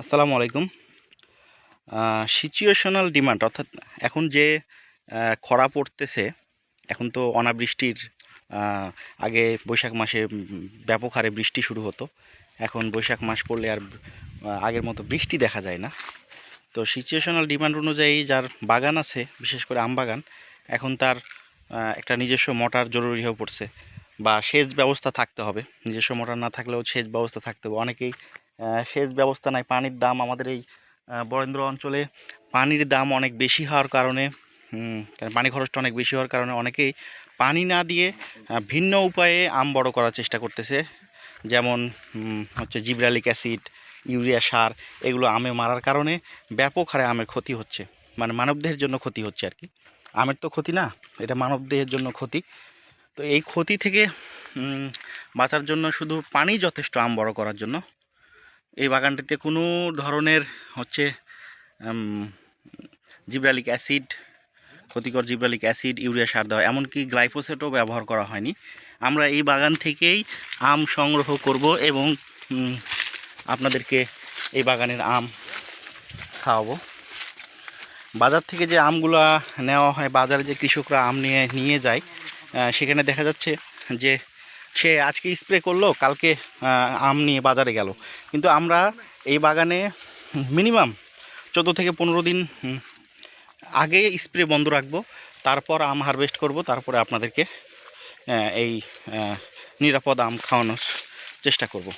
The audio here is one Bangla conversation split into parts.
আসসালামু আলাইকুম। সিচুয়েশনাল ডিমান্ড অর্থাৎ এখন যে খরা পড়তেছে, এখন তো অনাবৃষ্টির আগে বৈশাখ মাসে ব্যাপক হারে বৃষ্টি শুরু হতো, এখন বৈশাখ মাস পড়লে আর আগের মতো বৃষ্টি দেখা যায় না। তো সিচুয়েশনাল ডিমান্ড অনুযায়ী যার বাগান আছে, বিশেষ করে আম বাগান, এখন তার একটা নিজস্ব মোটর জরুরি হয়ে পড়ছে, বা সেচ ব্যবস্থা থাকতে হবে। নিজস্ব মোটর না থাকলেও সেচ ব্যবস্থা থাকতে হবে। অনেকেই সেচ ব্যবস্থা নাই, পানির দাম আমাদের এই বরেন্দ্র অঞ্চলে পানির দাম অনেক বেশি হওয়ার কারণে পানি খরচটা অনেক বেশি হওয়ার কারণে অনেকেই পানি না দিয়ে ভিন্ন উপায়ে আম বড় করার চেষ্টা করতেছে। যেমন হচ্ছে জিব্রালিক অ্যাসিড, ইউরিয়া সার, এগুলো আমে মারার কারণে ব্যাপক হারে আমের ক্ষতি হচ্ছে। মানে মানবদেহের জন্য ক্ষতি হচ্ছে আর কি। আমের তো ক্ষতি না, এটা মানবদেহের জন্য ক্ষতি। তো এই ক্ষতি থেকে বাঁচার জন্য শুধু পানি যথেষ্ট আম বড় করার জন্য এই বাগানটিতে কোনো ধরনের হচ্ছে জিব্রালিক অ্যাসিড, ক্ষতিকর জিব্রালিক অ্যাসিড, ইউরিয়া সার দেওয়া, এমনকি গ্লাইফোসেটও ব্যবহার করা হয়নি। আমরা এই বাগান থেকেই আম সংগ্রহ করব এবং আপনাদেরকে এই বাগানের আম খাওয়াবো। বাজার থেকে যে আমগুলো নেওয়া হয়, বাজারে যে কৃষকরা আম নিয়ে নিয়ে যায় সেখানে দেখা যাচ্ছে যে সে আজকে স্প্রে করল, কালকে আম নিয়ে বাজারে গেল। কিন্তু আমরা এই বাগানে মিনিমাম চোদ্দ থেকে পনেরো দিন আগে স্প্রে বন্ধ রাখব, তারপর আম হারভেস্ট করব, তারপরে আপনাদেরকে এই নিরাপদ আম খাওয়ানোর চেষ্টা করব।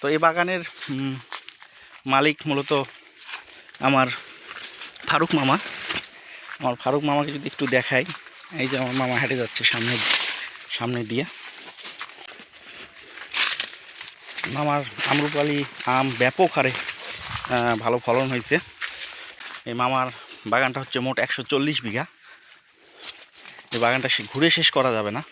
তো এই বাগানের মালিক মূলত আমার ফারুক মামা। আমার ফারুক মামাকে যদি একটু দেখাই, এই যে আমার মামা হেঁটে যাচ্ছে সামনে সামনে দিয়ে। মামার আমরুপালি আম ব্যাপক হারে ভালো ফলন হয়েছে। এই মামার বাগানটা হচ্ছে মোট একশো চল্লিশ বিঘা। এই বাগানটা ঘুরে শেষ করা যাবে না।